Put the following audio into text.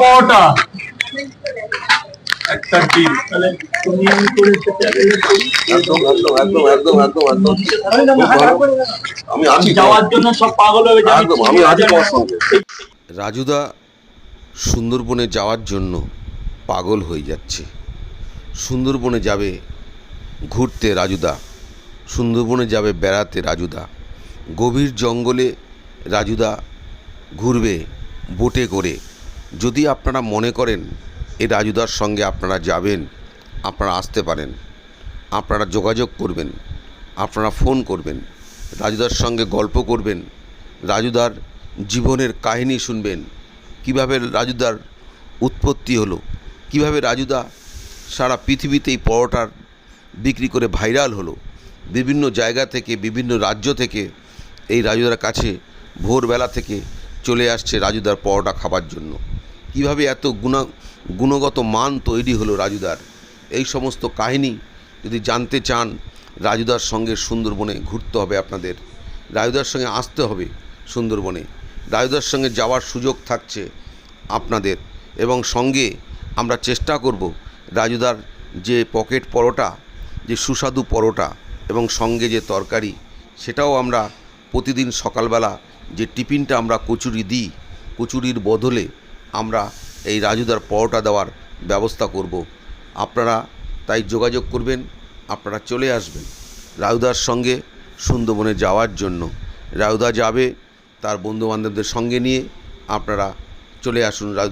পরোটা। একটা ডিম তাহলে তুমি আমি করে একদম একদম একদম একদম একদম একদম। খুব ভালো। আমি আছি যাওয়ার জন্য সব পাগল হয়ে যাবে। একদম আমি আছি রাজুদা সুন্দরবনে যাওয়ার জন্য পাগল হয়ে যাচ্ছে। সুন্দরবনে যাবে ঘুরতে রাজুদা। সুন্দরবনে যাবে বেড়াতে রাজুদা। গভীর জঙ্গলে রাজুদা ঘুরবে বোটে করে। যদি আপনারা মনে করেন এই রাজুদার সঙ্গে আপনারা যাবেন, আপনারা আসতে পারেন, আপনারা যোগাযোগ করবেন, আপনারা ফোন করবেন, রাজুদার সঙ্গে গল্প করবেন, রাজুদার জীবনের কাহিনী শুনবেন, কীভাবে রাজুদার উৎপত্তি হলো, কীভাবে রাজুদা সারা পৃথিবীতেই পরোটার বিক্রি করে ভাইরাল হলো, বিভিন্ন জায়গা থেকে, বিভিন্ন রাজ্য থেকে এই রাজুদার কাছে ভোরবেলা থেকে চলে আসছে রাজুদার পরোটা খাবার জন্য। কীভাবে এত গুণা, গুণগত মান তৈরি হলো রাজুদার? এই সমস্ত কাহিনী যদি জানতে চান, রাজুদার সঙ্গে সুন্দরবনে ঘুরতে হবে আপনাদের। রাজুদার সঙ্গে আসতে হবে সুন্দরবনে। রাজুদার সঙ্গে যাওয়ার সুযোগ থাকছে আপনাদের এবং সঙ্গে আমরা চেষ্টা করব রাজুদার যে পকেট পরোটা, যে সুস্বাদু পরোটা এবং সঙ্গে যে তরকারি, সেটাও আমরা প্রতিদিন সকালবেলা যে টিফিনটা আমরা কচুরি দিই, কচুরির বদলে আমরা এই রাজুদার পরোটা দেওয়ার ব্যবস্থা করব। আপনারা তাই যোগাযোগ করবেন, আপনারা চলে আসবেন রাজুদার সঙ্গে সুন্দরবনে যাওয়ার জন্য। রাজুদা যাবে তার বন্ধুবান্ধবদের সঙ্গে নিয়ে আপনারা চলে আসুন রাজুদা